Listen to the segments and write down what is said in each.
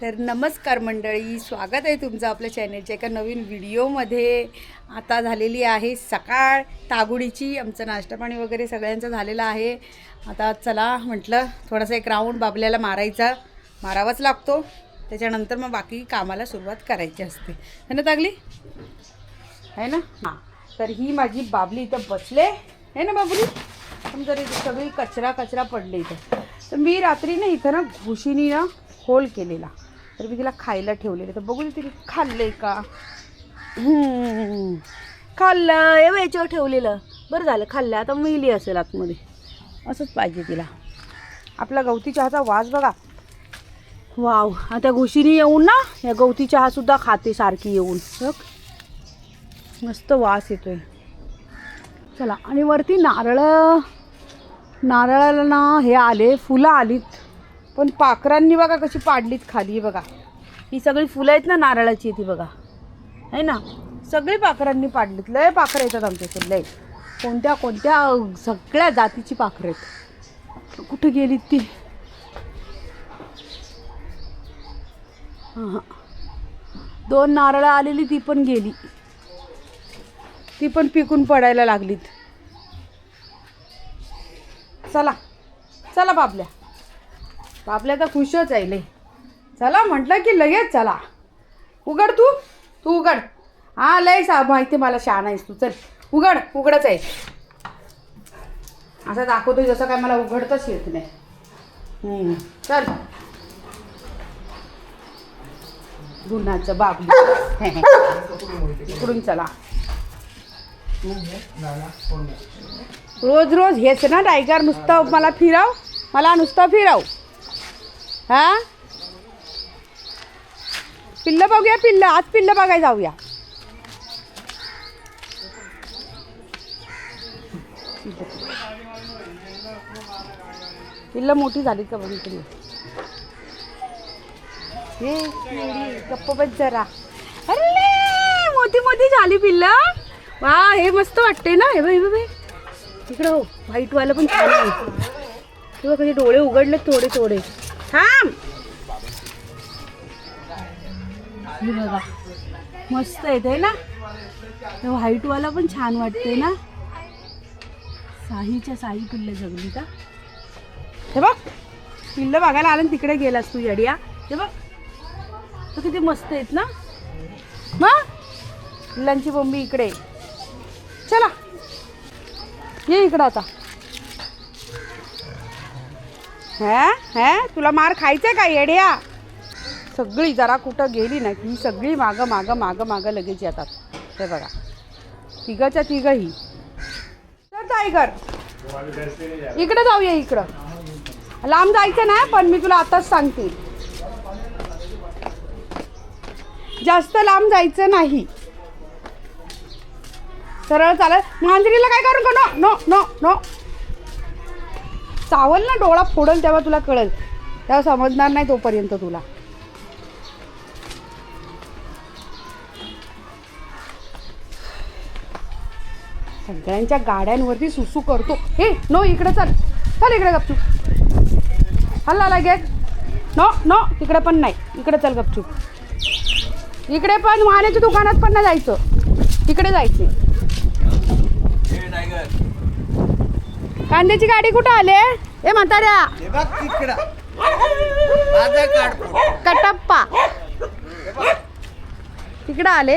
तर नमस्कार मंडळी स्वागत आहे तुमचं आपल्या चॅनलच्या एका नवीन व्हिडिओमध्ये. आता झालेली आहे सकाळ तागुडीची आमचं नाश्ता पाणी वगैरे सगळ्यांचं झालेलं आहे. आता चला म्हटलं थोडासा एक राऊंड बाबल्याला मारायचा मारावाच लागतो. त्याच्यानंतर मग बाकी कामाला सुरुवात करायची असते. है ना तागली है ना? हां. तर ही माझी बाबली इथं बसले. आहे ना बाबली? समजा सगळी कचरा कचरा पडले इथं. तर मी रात्री ना इथं ना घुशीनी ना होल केलेला. तर मी तिला खायला ठेवलेलं. तर बघू दे तिने खाल्लंय का. खाल्लं एवढं याच्यावर ठेवलेलं. बरं झालं खाल्लं आता मिली असेल आतमध्ये. असंच पाहिजे तिला. आपला गवती चहाचा वास बघा. वाव आता घुशीनी येऊन ना या गवती चहासुद्धा खाते सारखी येऊन. बघ. मस्त वास येतोय. चला आणि वरती नारळ. नारळाला ना हे आले फुलं आलीत. पण पाखरांनी बघा कशी पाडलीत खाली बघा. ही सगळी फुलं आहेत ना नारळाची ती बघा. आहे ना? सगळी पाखरांनी पाडलीत. लय पाखरं येतात आमच्याकडे लय. कोणत्या कोणत्या सगळ्या जातीची पाखरं आहेत. कुठे गेलीत ती? हां हां दोन नारळं आलेली ती पण गेली. ती पण पिकून पडायला लागलीत. चला. चला बाबल्या. आपल्या तर खुशच आहे लई चला म्हटलं की लगेच चला. उघड तू. तू उघड. हा लय सा माहिती मला शान आहेस तू. चल. उघड. उघडच आहे. असं दाखवतो जसं काय मला उघडतच येत नाही. चल. गुन्हाचं बाब इकडून चला. रोज रोज हेच ना टायगर नुसतं मला फिराव. मला नुसतं फिराव. हा? पिल्लं बघूया पिल्लं. आज पिल्लं बघायला जाऊया. पिल्लं मोठी झाली का बघितली हे गप्प बस जरा. अरे मोठी मोठी झाली पिल्लं. वा हे मस्त वाटते ना. हे बाई बाई तिकडं इकडं हो व्हाईटवालं पण छान आहे. किंवा कधी डोळे उघडले थोडे थोडे. थांब. हे बघा मस्त येते ना? हे व्हाईटवाला पण छान वाटते ना? साहीच्या साई पिल्ल जगली का? हे बघ पिल्ल बघायला आलं तिकडे गेलास तू यडिया. हे बघ तर किती मस्त आहेत ना? मग पिल्लांची बोंबी इकडे. चला ये इकडं आता. हा? हा? तुला मार खायचा का येड्या? सगळी जरा कुठं गेली ना की सगळी मागं मागं मागं मागं लगेच येतात. हे बघा. तिघच्या तिघही. तर टायगर. इकडं जाऊया इकडं. लांब जायचं ना पण मी तुला आताच सांगते. जास्त लांब जायचं नाही. सरळ चालत. मांजरीला काय करू का नो नो नो नो. चावल ना डोळा फोडल तेव्हा तुला कळेल. तेव्हा समजणार नाही तोपर्यंत तुला. सगळ्यांच्या गाड्यांवरती सुसू करतो. हे नो इकडे चल. चल इकडे गपचूप. हल्ला लगेच. नो नो तिकडे पण नाही. इकडे चल गपचूप. इकडे पण वाहण्याच्या दुकानात पण नाही जायचं. इकडे जायचे. कांद्याची गाडी कुठं आले? ए म्हाताऱ्या. कटप्पा. तिकडं आले.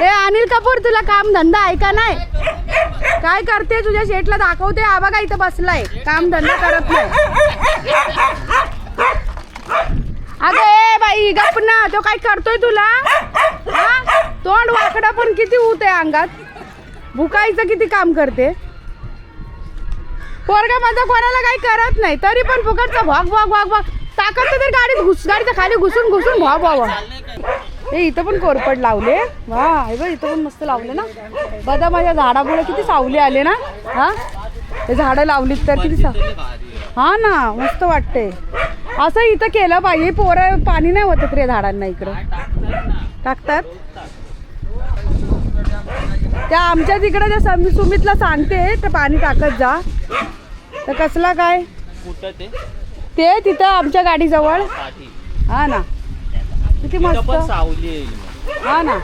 ए अनिल कपूर तुला काम धंदा आहे का नाही? काय करते? तुझ्या शेटला दाखवते. आबा का इथं बसलाय. काम धंदा करत नाही. अगं ए बाई गप ना. तो काय करतोय तुला? तोंड वाकडा पण किती ऊत आहे अंगात? भुकायचं किती काम करते? पोरगा माझा कोणाला काही करत नाही तरी पण फुकटचा भाग भाग भाग भाग ताकद तर गाडीत घुस गाडीच्या खाली घुसून घुसून भाव भाव हे इथं पण कोरपड लावले. वा हे बघ इथं पण मस्त लावले ना. बदा माझ्या झाडामुळे किती सावली आले ना. हा? ते झाडं लावलीत तर किती सा हा ना मस्त वाटते असं इथं केलं पाहिजे. पोरं पाणी नाही होत रे झाडांना इकडं. टाकतात? त्या आमच्या तिकडे त्या समी सुमितला सांगते तर पाणी टाकत जा. तर कसला काय? कुठं ते ते तिथं आमच्या गाडीजवळ. पाठी हा ना. किती मस्त. सावली येईल हा ना.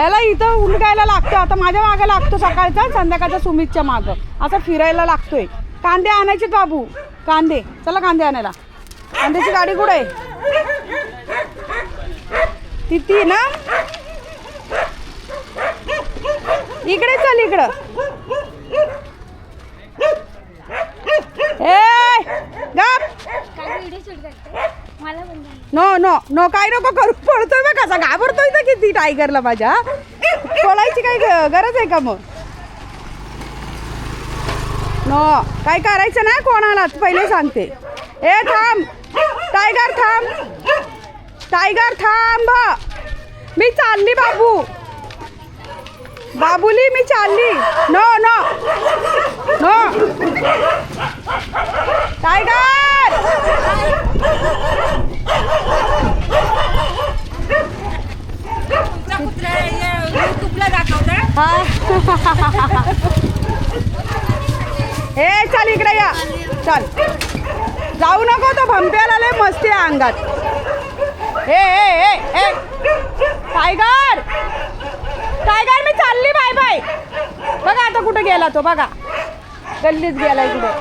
याला इथं उलटायला लागतो. आता माझ्या मागं लागतो सकाळचा संध्याकाळचा सुमितच्या मागं. असं फिरायला लागतोय. कांदे आणायचे बाबू. कांदे. चला कांदे आणायला. कांद्याची गाडी कुठे आहे? ती ती ना? इकडे चल इकडं ए गप काय व्हिडिओ शूट करते मला पण द्या. नो नो नो काय नको करू. पळतोय बघ कसा. घाबरतोय तर किती टायगरला माझ्या. पळायची काय गरज आहे का मग? नो काय करायचं नाही कोणाला? पहिले सांगते. ए थांब. टायगर थांब. टायगर थांब. मी चालली बाबू. बाबुली मी चालली. No no. नो. टायगर! हा. ए चल इकडे या. चल. जाऊ नको तो भंप्याला लय मस्ती आहे अंगात. ए ए ए ए. टायगर! टायगर मी चालली बाय बाय. बघा आता कुठे गेला तो बघा. गल्लीच गेलाय कुठे.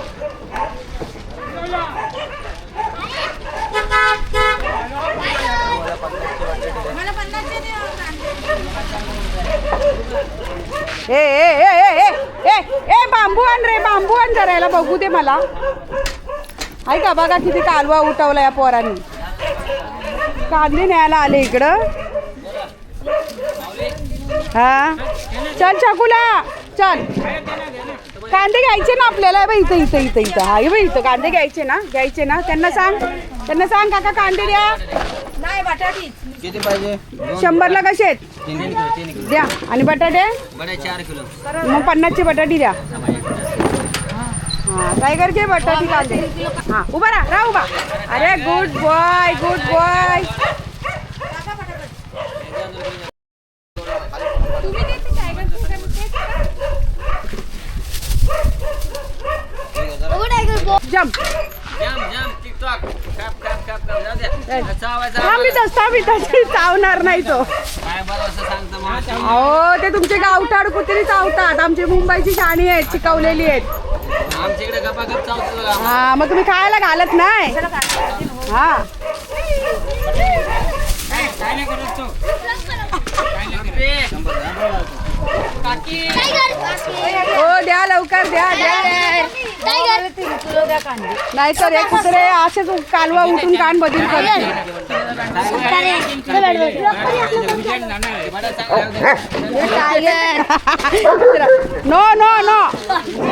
ए ए ए ए ए ए ए बांबू आण रे बांबू आण करायला बघू दे मला. ऐका बघा किती कालवा उठवला या पोरांनी. कांदे न्यायला आले इकडं. हा? चल छकुला. चल. कांदे घ्यायचे ना आपल्याला. बघ इथं इथं इथं इथं. हा बघ इथं कांदे घ्यायचे ना. घ्यायचे ना. त्यांना सांग. त्यांना सांग काका कांदे द्या. किती पाहिजे? शंभरला कसे आहेत? द्या. आणि बटाटे? बडे चार किलो. मग पन्नासची बटाटी द्या. हा टायगरचे बटाटी कांदे. हा उभा राहा राहा उभा. अरे गुड बॉय गुड बॉय. थांबितच चावणार नाही तो. अहो ते तुमचे गावठाड कुत्री चावतात आमची मुंबईची शाणी आहेत शिकवलेली आहेत. हा मग तुम्ही खायला घालत नाही. हा. हो द्या लवकर द्या. नाही सर हे कुत्रे असेच कालवा उठून कान बदल करते नो नो नो.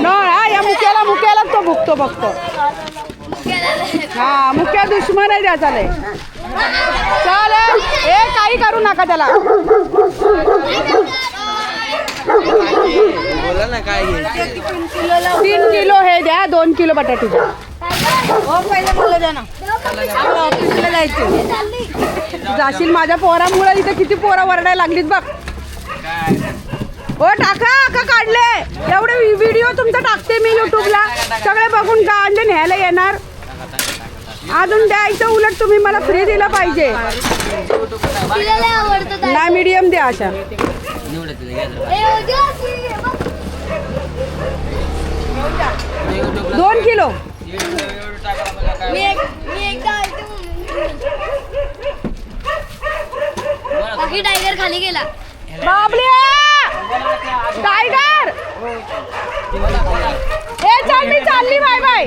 नो हा या मुक्याला मुक्याला तो भुकतो बघतो हा मुख्या दुश्मन आहे त्याचा चल हे काही करू नका त्याला बोला ना काय घे? तीन किलो हे द्या दोन किलो बटाटे द्या. जाशील माझ्या पोरामुळे इथे किती पोरं वरडायला लागलीत बघ. हो टाका का काढले? एवढे व्हिडिओ तुमचा टाकते मी युट्यूबला सगळे बघून काढले न्यायला येणार? अजून द्यायचं उलट तुम्ही मला फ्री दिलं पाहिजे. तिला लय आवडतं ना मीडियम द्या अशा निवडत घ्या जरा. ए, हो, द्या की. मी युट्यूबला दोन किलो. एवढं- एवढं टाकायला बघा काय मी एक मी एकदा आलते म्हणून. बाकी टायगर खाली गेला. बाबल्या टायगर ए चल मी चालली बाय बाय.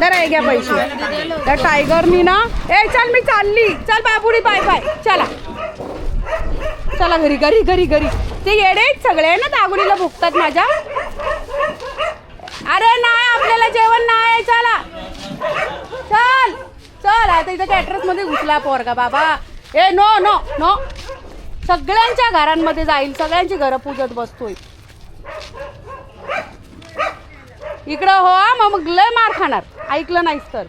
दर आहे घ्या पैसे. त्या टायगरनी ना ए चल मी चालली. चल बाबुडी बाय बाय. चला. चला घरी घरी घरी घरी. ते येडे आहेत सगळे ना दागुडीला भुकतात माझ्या. अरे नाही आपल्याला जेवण नाही चला. चल चल. आता इथं कॅटरसमध्ये घुसला पोरगा बाबा. ए नो नो नो सगळ्यांच्या घरांमध्ये जाईल सगळ्यांची घरं पूजत बसतोय. इकडं हो मग लय मार खाणार. ऐकलं नाहीस तर.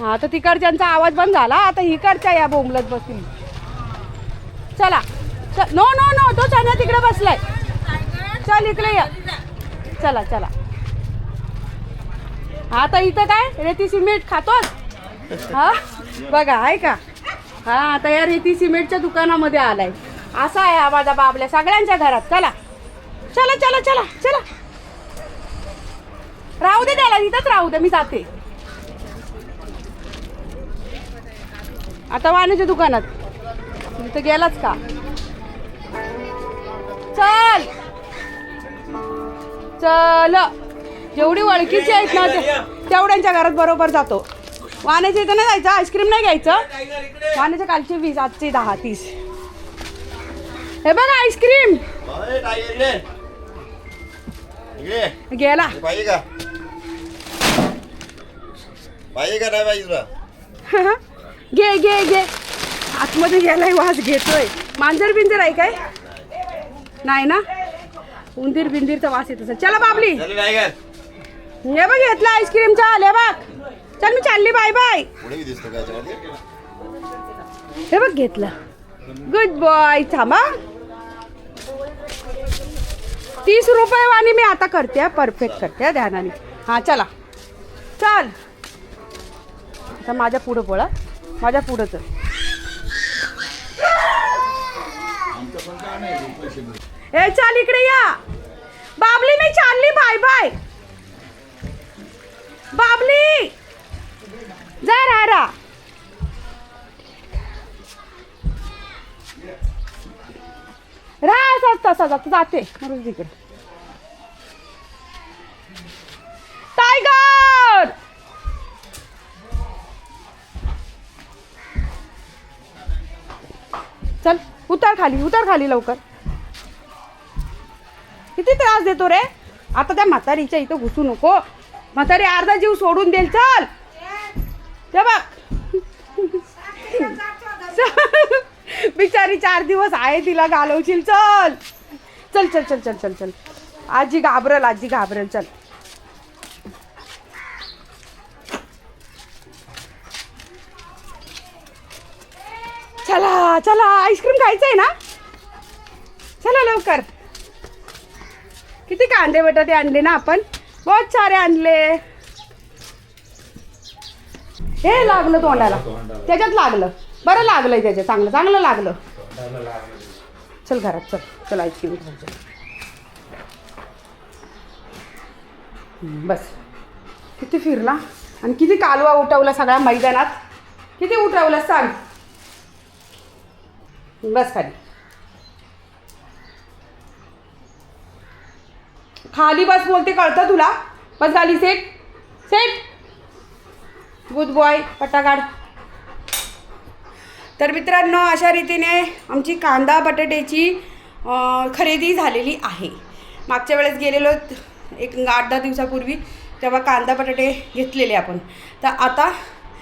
हा तर तिकडच्यांचा आवाज बंद झाला. आता इकडच्या या बोंबलत बसतील. चला. नो नो नो तो चांदा तिकडे बसलाय. चल इकडे या. चला चला. आता इथं काय? रेती सिमेंट खातोस? हा? बघा आहे का हा आता या रेती सिमेंटच्या दुकानामध्ये आलाय. असा आहे हा माझा बाबल्या सगळ्यांच्या घरात. चला. चला चला चला चला. राहू दे त्याला इथंच राहू दे मी जाते. आता वाण्याच्या दुकानात. तिथं गेलाच का? चल. चल. जेवढी ओळखीची आहेत ना ते- तेवढ्यांच्या घरात बरोबर जातो. वाण्याच्या इथं नाही जायचं? आईस्क्रीम नाही घ्यायचं? वाण्याच्या कालची वीस आजची दहा तीस. हे बघा आईस्क्रीम. गेला. पाहिजे का? पाहिजे का नाही पाहिजे तुला? घे घे घे. आतमध्ये गेलाय वास घेतोय. मांजर बिंजर आहे काय? नाही ना? उंदीर बिंदीरचा वास येत असेल. चला बाबली. हे बघ घेतला आईस्क्रीमचा आले बघ. चल मी चालली बाय बाय. हे बघ घेतलं. गुड बॉय थांबा. तीस रुपये वाणी मी आता करते परफेक्ट करते ध्यानाने. हां चला. चल. आता माझ्या पुढं पळ हा. माझ्या पुढं चल. ए चाल इकडे या. बाबली मी चालली. Bye bye. बाबली. जा रा रा. राहा तसा जाते. मरून तिकडे टायगर! उतर खाली उतर खाली लवकर. किती त्रास देतो रे? आता त्या म्हातारीच्या इथं घुसू नको. म्हातारी अर्धा जीव सोडून देईल चल. ते बघ. बिचारी चार दिवस आहे तिला घालवशील चल. चल चल चल चल चल चल. आजी घाबरल आजी घाबरल चल. चला चला आईस्क्रीम खायचंय ना? चला लवकर. किती कांदे बटाटे आणले ना आपण? बहुत सारे आणले. हे लागलं तोंडाला. त्याच्यात लागलं. बरं लागलंय त्याच्यात चांगलं चांगलं लागलं. चल घरात चल चल आईस्क्रीम खायचं बस. किती फिरला? आणि किती कालवा उठवला सगळ्या मैदानात? किती उठवला सांग. बस खाली. खाली बस बोलते कळतं तुला? बस खाली सेट. सेट. गुड बॉय पटाकाड. तर मित्रांनो अशा रीतीने आमची कांदा बटाट्याची खरेदी झालेली आहे. मागच्या वेळेस गेलेलो एक आठ दहा दिवसापूर्वी तेव्हा कांदा बटाटे घेतलेले आपण. तर आता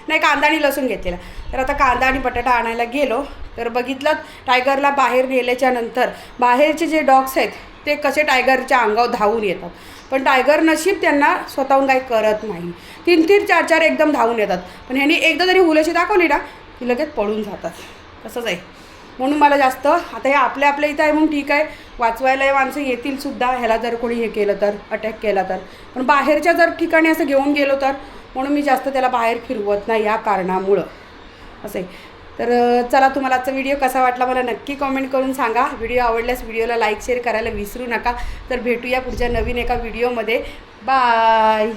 नाही कांदा आणि लसूण घेतलेला. तर आता कांदा आणि बटाटा आणायला गेलो. तर बघितलं टायगरला बाहेर नेल्याच्या नंतर बाहेरचे जे डॉग्स आहेत ते कसे टायगरच्या अंगावर धावून येतात. पण टायगर नशीब त्यांना स्वतःहून काही करत नाही. तीन तीन चार चार एकदम धावून येतात. पण ह्यांनी एकदा जरी हुलशी दाखवली ना की लगेच पळून जातात. तसंच आहे. म्हणून मला जास्त आता हे आपल्या आपल्या इथं आहे म्हणून ठीक आहे. वाचवायला माणसं येतील सुद्धा ह्याला जर कोणी हे केलं तर अटॅक केला तर. पण बाहेरच्या जर ठिकाणी असं घेऊन गेलो तर म्हणून मी जास्त त्याला बाहेर फिरवत नाही या कारणामुळं. असे तर चला तुम्हाला आजचा व्हिडिओ कसा वाटला मला नक्की कॉमेंट करून सांगा. व्हिडिओ आवडल्यास व्हिडिओला लाईक शेअर करायला विसरू नका. तर भेटूया पुढच्या नवीन एका व्हिडिओमध्ये. बाय!